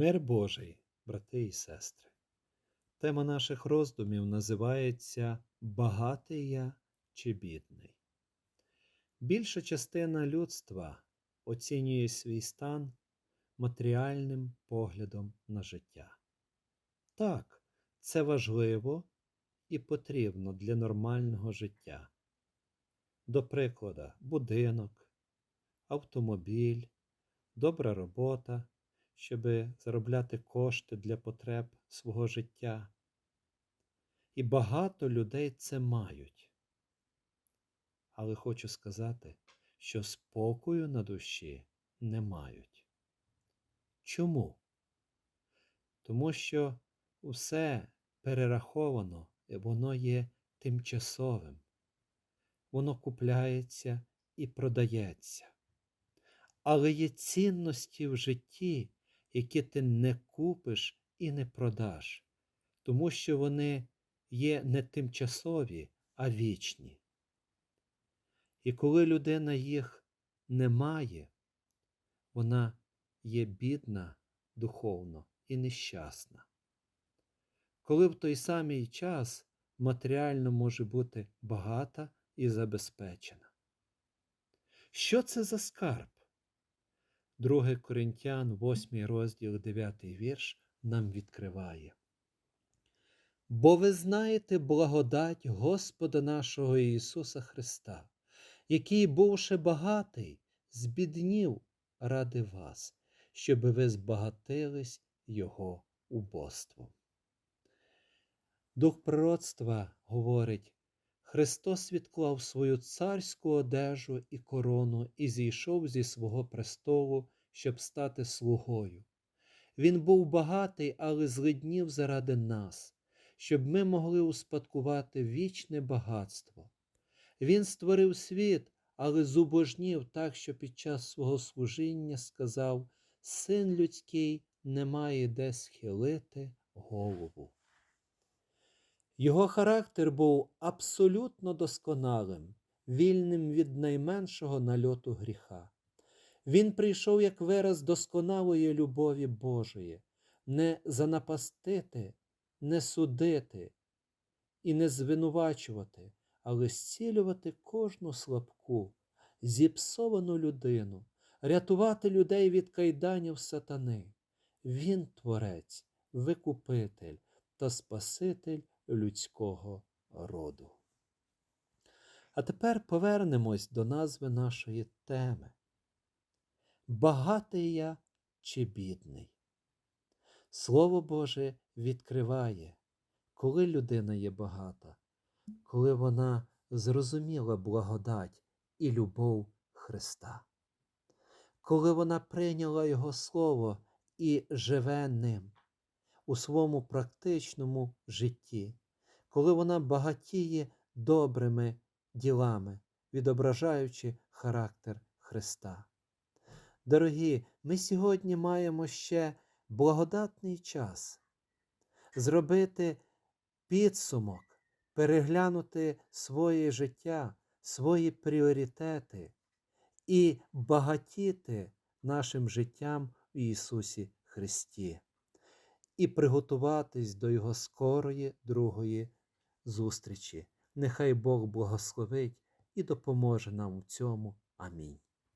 Мир Божий, брати і сестри. Тема наших роздумів називається Багатий я чи бідний. Більша частина людства оцінює свій стан матеріальним поглядом на життя. Так, це важливо і потрібно для нормального життя. До прикладу, будинок, автомобіль, добра робота щоб заробляти кошти для потреб свого життя. І багато людей це мають. Але хочу сказати, що спокою на душі не мають. Чому? Тому що все перераховано воно є тимчасовим. Воно купляється і продається. Але є цінності в житті, які ти не купиш і не продаш, тому що вони є не тимчасові, а вічні. І коли людина їх не має, вона є бідна духовно і нещасна. Коли в той самий час матеріально може бути багата і забезпечена. Що це за скарб? 2 Коринтян, 8 розділ, 9 вірш нам відкриває. Бо ви знаєте благодать Господа нашого Ісуса Христа, який, бувши багатий, збіднів ради вас, щоб ви збагатились Його убоством. Дух пророцтва говорить, Христос відклав свою царську одежу і корону і зійшов зі свого престолу, щоб стати слугою. Він був багатий, але злиднів заради нас, щоб ми могли успадкувати вічне багатство. Він створив світ, але зубожнів так, що під час свого служіння сказав: Син людський не має де схилити голову. Його характер був абсолютно досконалим, вільним від найменшого нальоту гріха. Він прийшов як вираз досконалої любові Божої, не занапастити, не судити і не звинувачувати, але зцілювати кожну слабку, зіпсовану людину, рятувати людей від кайданів сатани. Він творець, викупитель та Спаситель людського роду. А тепер повернемось до назви нашої теми. Багатий я чи бідний? Слово Боже відкриває, коли людина є багата, коли вона зрозуміла благодать і любов Христа, коли вона прийняла Його Слово і живе ним у своєму практичному житті, коли вона багатіє добрими ділами, відображаючи характер Христа. Дорогі, ми сьогодні маємо ще благодатний час зробити підсумок, переглянути своє життя, свої пріоритети і багатіти нашим життям в Ісусі Христі і приготуватись до Його скорої другої зустрічі. Нехай Бог благословить і допоможе нам у цьому. Амінь.